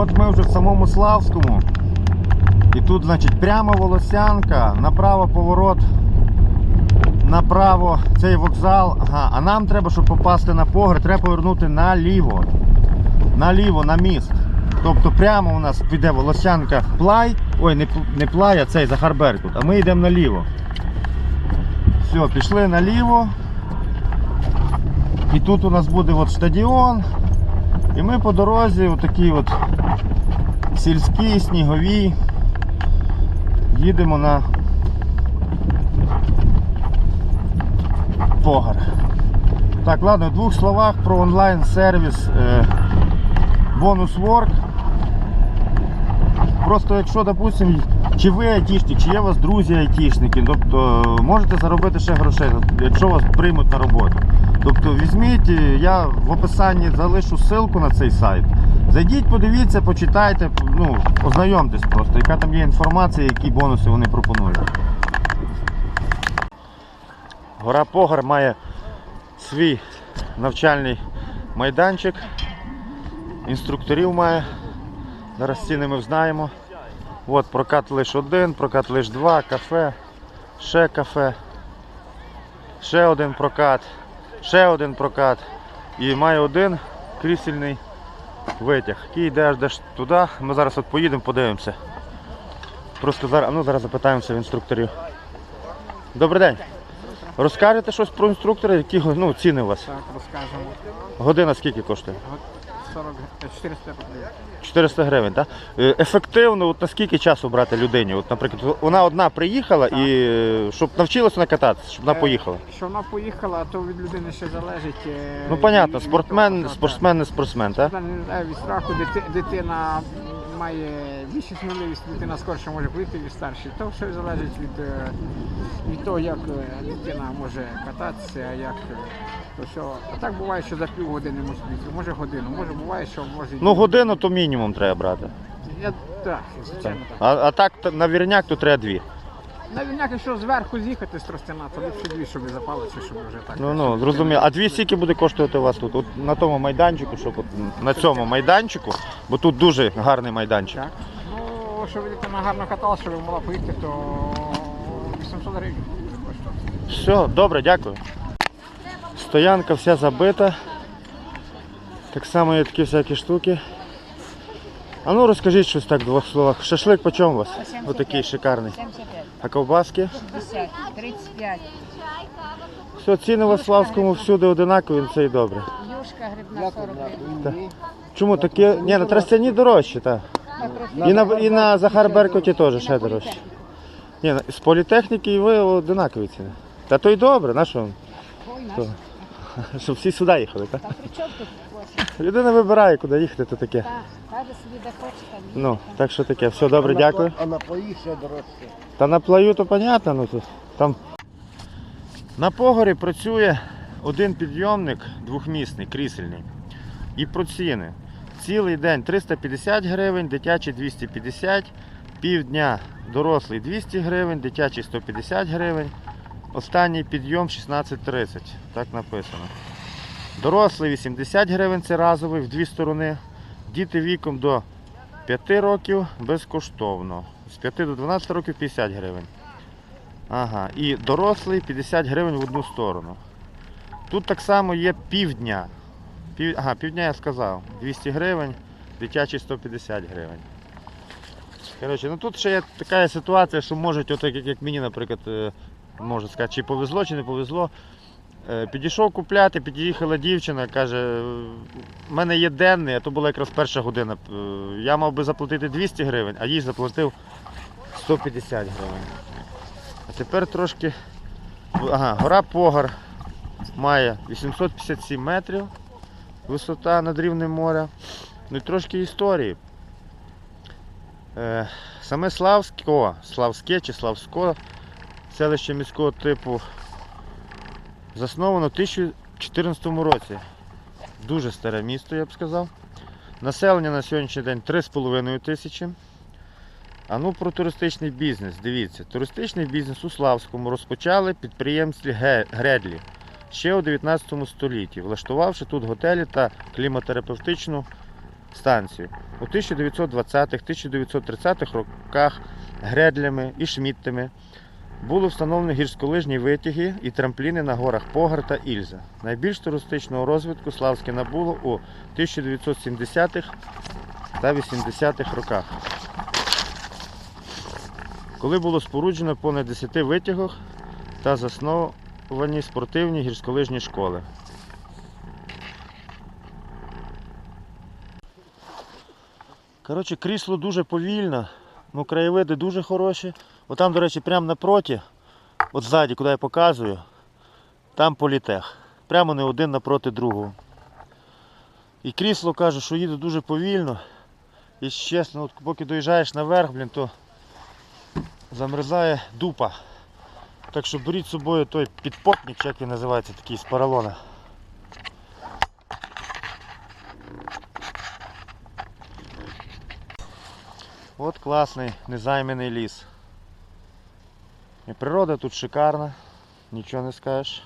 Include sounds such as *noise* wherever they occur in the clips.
От ми вже в самому Славському. І тут, значить, прямо Волосянка, направо поворот, направо цей вокзал. Ага, а нам треба, щоб попасти на погреб, треба повернути наліво. Наліво, на міст. Тобто прямо у нас піде Волосянка плай. Ой, не, не плай, а цей Захар Беркут. А ми йдемо наліво. Все, пішли наліво. І тут у нас буде от стадіон. І ми по дорозі, отакі от сільські, снігові, їдемо на Погар. Так, ладно, в двох словах про онлайн-сервіс е, Bonus Work. Просто якщо, допустим, чи ви айтішник, чи є у вас друзі айтішники, тобто можете заробити ще грошей, якщо вас приймуть на роботу. Тобто візьміть, е, я в описанні залишу ссылку на цей сайт. Зайдіть, подивіться, почитайте, ну, ознайомтесь просто, яка там є інформація, які бонуси вони пропонують. Гора Погар має свій навчальний майданчик, інструкторів має. Зараз ціни ми знаємо. От прокат лиш один, прокат лиш два, кафе, ще кафе, ще один прокат, ще один прокат. І має один крісельний витяг, який йде аж десь туди. Ми зараз от поїдемо, подивимося. Просто зараз, ну, зараз запитаємося в інструкторів. Добрий день. Розкажете щось про інструктора, які ну, ціни у вас? Так, розкажемо. Година скільки коштує? 40, 400 рублів. 400 гривень, так? Е, Ефективно, от наскільки часу брати людині? От, наприклад, вона одна приїхала і е, щоб навчилася вона кататися, щоб вона Е, поїхала. Що вона поїхала, то від людини ще залежить. е, Ну, понятно, від спортсмен, того, спортсмен не спортсмен, так? так. Не знаю, від страху дити- дитина має більшу сміливість, дитина скорше може вийти і старші. То все залежить від, е, від того, як е, дитина може кататися, як е, то все. А так буває, що за півгодини може бути, може годину, може буває, що може. Ну, годину то мінімум треба брати. Я, так, звичайно так. А, а так на вірняк то треба дві. Навіть якщо зверху з'їхати з тростяна, то ліпше дві, щоб запалити, щоб вже так. Ну ну зрозуміло. А дві скільки буде коштувати у вас тут? От на тому майданчику, щоб от на цьому майданчику, бо тут дуже гарний майданчик. Так. Ну, щоб дитина гарно катала, щоб могла поїхати, то 800 гривень. Все, добре, дякую. Стоянка вся забита. Так само є такі всякі штуки. А ну розкажіть щось так в двох словах. Шашлик по чому у вас? 75. Отакий шикарний. 75, А ковбаски? 50, 35. Все, ціни в Славському всюди одинакові, це і добре. Юшка грибна 40 гривень. Чому такі? Ні, на тростяні дорожчі, так. І на, і на Захар Беркуті теж ще дорожче. Ні, на- з політехніки і ви одинакові ціни. Та то й добре, на що? вам? Ой, То. *laughs* Щоб всі сюди їхали, так? Та при чому тут ось? Людина вибирає, куди їхати, то таке. Та, каже собі, де хоче, там їде. Ну, так що таке. Все добре, дякую. А напої ще дорожче. Та на плаю то понятно, ну тут там. На погорі працює один підйомник двохмісний, крісельний. І про ціни. Цілий день 350 гривень, дитячий 250, півдня дорослий 200 гривень, дитячий 150 гривень. Останній підйом 16.30. Так написано. Дорослий 80 гривень це разовий в дві сторони. Діти віком до 5 років безкоштовно. З 5 до 12 років 50 гривень. Ага, і дорослий 50 гривень в одну сторону. Тут так само є півдня. Пів... Ага, півдня я сказав. 200 гривень, дитячий 150 гривень. Коротше, ну тут ще є така ситуація, що можуть, отак, як, мені, наприклад, е, сказати, чи повезло, чи не повезло. Е, Підійшов купляти, під'їхала дівчина, каже, в мене є денний, а то була якраз перша година. Е, Я мав би заплатити 200 гривень, а їй заплатив 150 гривень. А тепер трошки. Ага, гора Погар має 857 метрів, висота над рівнем моря. Ну і трошки історії. Е, Саме Славське, о, Славське чи Славсько, селище міського типу засновано в 2014 році. Дуже старе місто, я б сказав. Населення на сьогоднішній день 3,5 тисячі. А ну про туристичний бізнес. Дивіться, туристичний бізнес у Славському розпочали підприємці Гредлі ще у 19 столітті, влаштувавши тут готелі та кліматерапевтичну станцію. У 1920-1930-х роках гредлями і шміттами було встановлено гірськолижні витяги і трампліни на горах Погар та Ільза. Найбільш туристичного розвитку Славське набуло у 1970-х та 80-х роках, коли було споруджено понад 10 витягах та засновані спортивні гірськолижні школи. Коротше, крісло дуже повільно, ну краєвиди дуже хороші. Отам, до речі, прямо напроти, от ззаді, куди я показую, там політех. Прямо не один напроти другого. І крісло каже, що їде дуже повільно. І чесно, от поки доїжджаєш наверх, блін, то замерзає дупа. Так що беріть з собою той підпотник, як він називається, такий з поролона. От класний незайманий ліс. І природа тут шикарна, нічого не скажеш.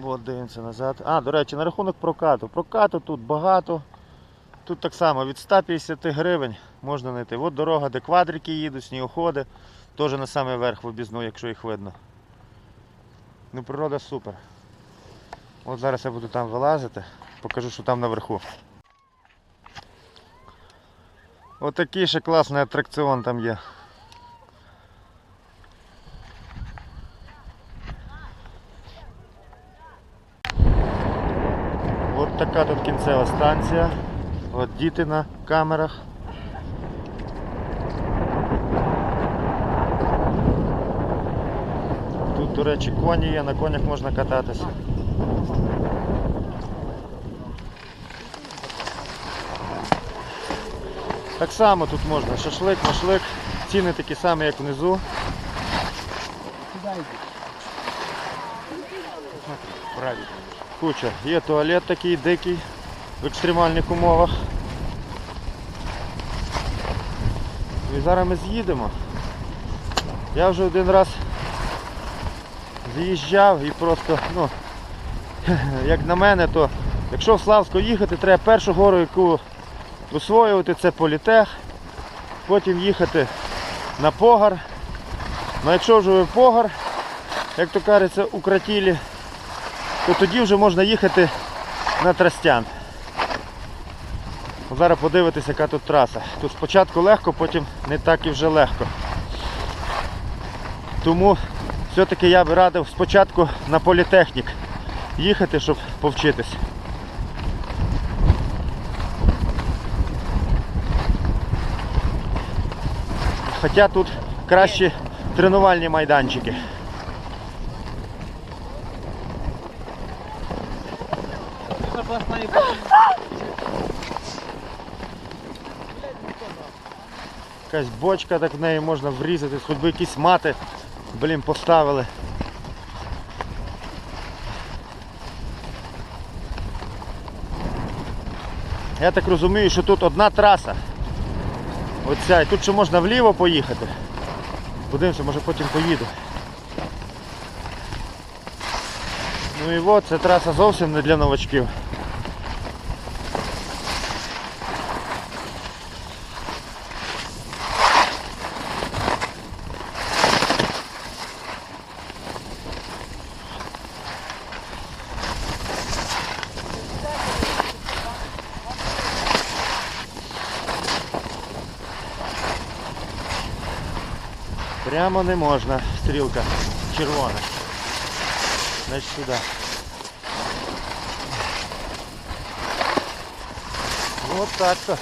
От дивимося назад. А, до речі, на рахунок прокату. Прокату тут багато. Тут так само від 150 гривень можна знайти. От дорога, де квадрики їдуть, снігоходи. Теж на самий верх в обізну, якщо їх видно. Ну, природа супер. От зараз я буду там вилазити, покажу, що там наверху. Отакий ще класний атракціон там є. От така тут кінцева станція. От діти на камерах. Тут, до речі, коні є, на конях можна кататися. Так само тут можна шашлик, машлик, ціни такі самі, як внизу. Правильно. Куча. Є туалет такий дикий в екстремальних умовах. І зараз ми з'їдемо. Я вже один раз з'їжджав і просто, ну, *laughs* як на мене, то якщо в Славську їхати, треба першу гору, яку освоювати, це політех, потім їхати на погар. Ну якщо вже ви погар, як то кажеться, у кратілі, то тоді вже можна їхати на Трастян. Зараз подивитися, яка тут траса. Тут спочатку легко, потім не так і вже легко. Тому все-таки я би радив спочатку на політехнік їхати, щоб повчитись. Хоча тут кращі тренувальні майданчики. Якась бочка, так в неї можна врізати, хоч би якісь мати, блін, поставили. Я так розумію, що тут одна траса. Оця, і тут ще можна вліво поїхати. Подивимося, може потім поїду. Ну і от, ця траса зовсім не для новачків. Прямо не можна, стрілка червона. Значить сюди. От так то.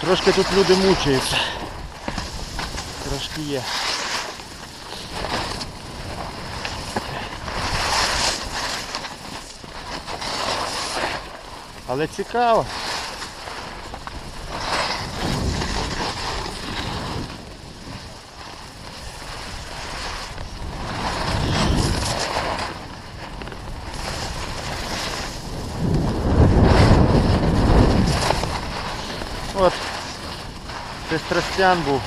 Трошки тут люди мучаються. Трошки є. Але цікаво. От. Це був.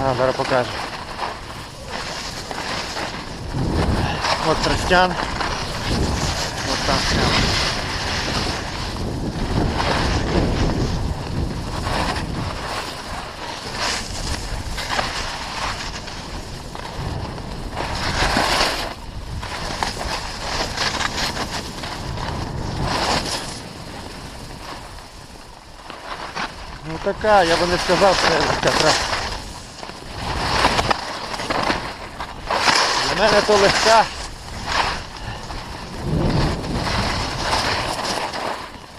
Ага, зараз покажу. От Тростян. там така, я би не сказав, що це траса. Для мене то легка.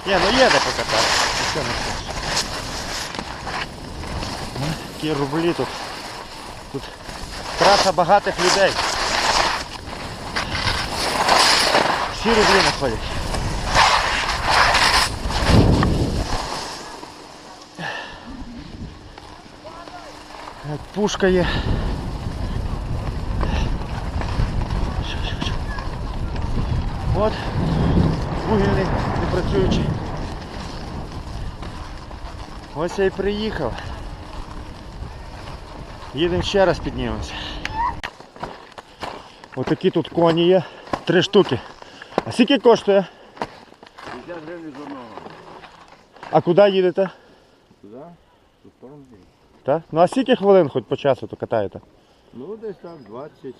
Ні, ну є де покатати. Нічого не скажеш. Ну, Які рублі тут. Тут траса багатих людей. Всі рублі знаходять. От Пушка є. От вугільний непрацюючий. Ось я і приїхав. Їдемо ще раз піднімемося. Отакі тут коні є. Три штуки. А скільки коштує? 50 гривень з одного. А куди їдете? Туди? Ту сторону. Так? Ну а скільки хвилин хоч по часу то катаєте? Ну, десь так, 20.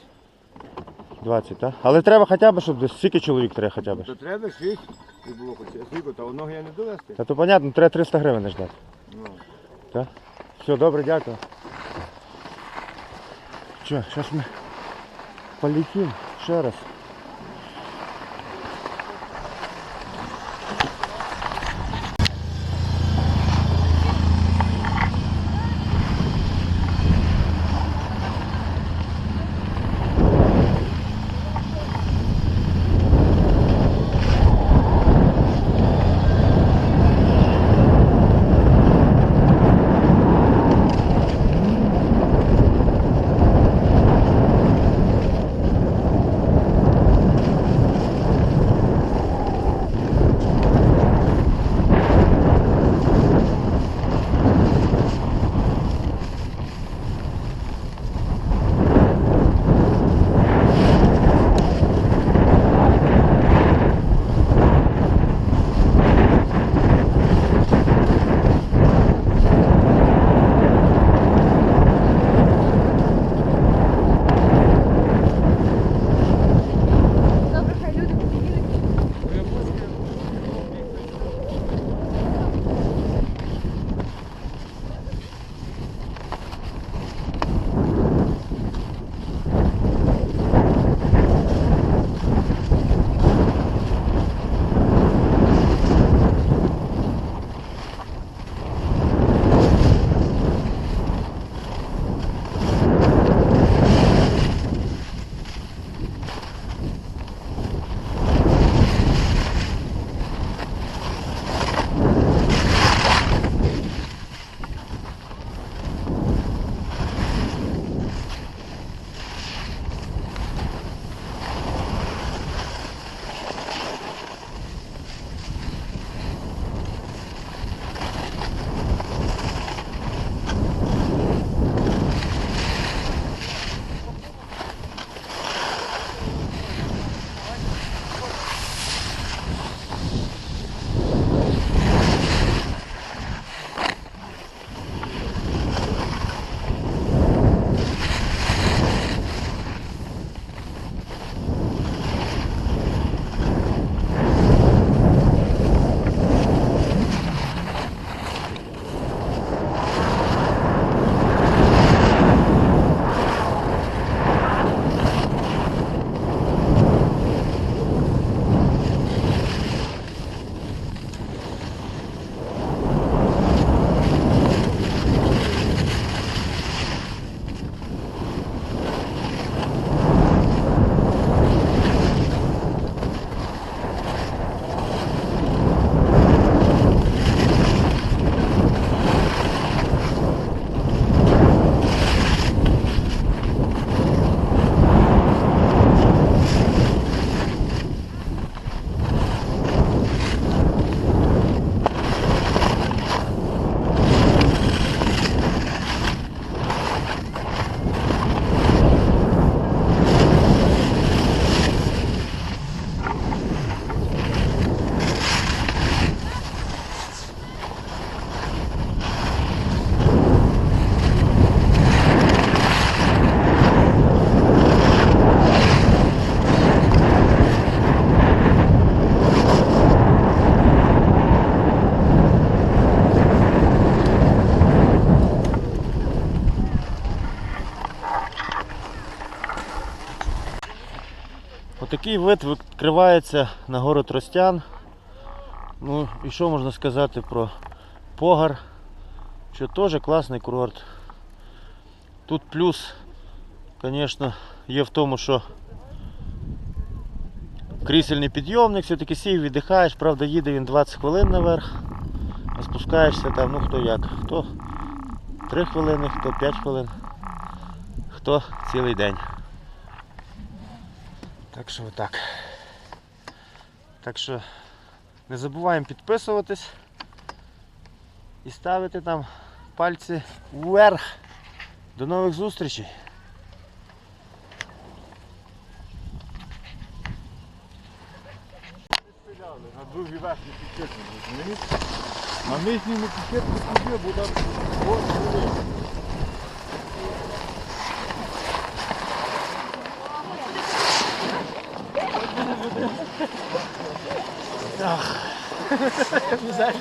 20, так? Але треба хоча б, щоб десь скільки чоловік треба хоча б. То треба 6. І було хоч скільки, та одного я не довести. Та то понятно, треба 300 гривень ждати. Ну. Все, добре, дякую. Що, зараз ми полетим ще раз. Отакий вид відкривається на гору Тростян. Ну і що можна сказати про Погар? Що теж класний курорт. Тут плюс, звісно, є в тому, що крісельний підйомник, все-таки сів, віддихаєш, правда їде він 20 хвилин наверх, а спускаєшся там, ну хто як, хто 3 хвилини, хто 5 хвилин, хто цілий день. Так що отак. Так що не забуваємо підписуватись і ставити там пальці вверх. До нових зустрічей! На другий верхній підчепні, розумієте? На нижньому підчепні сюди буде ось сюди.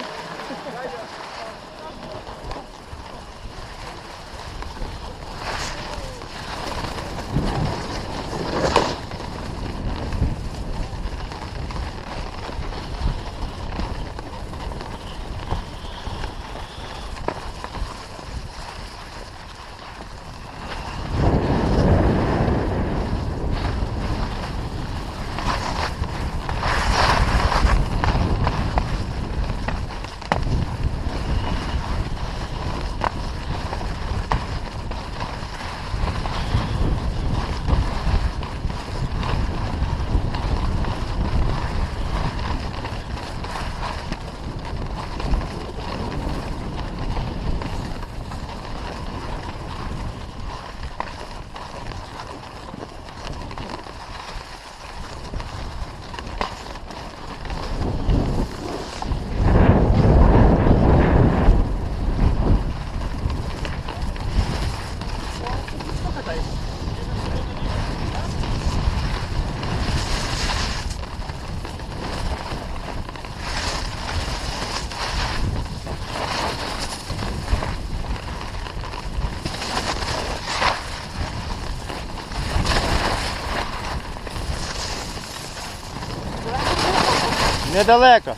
Недалеко.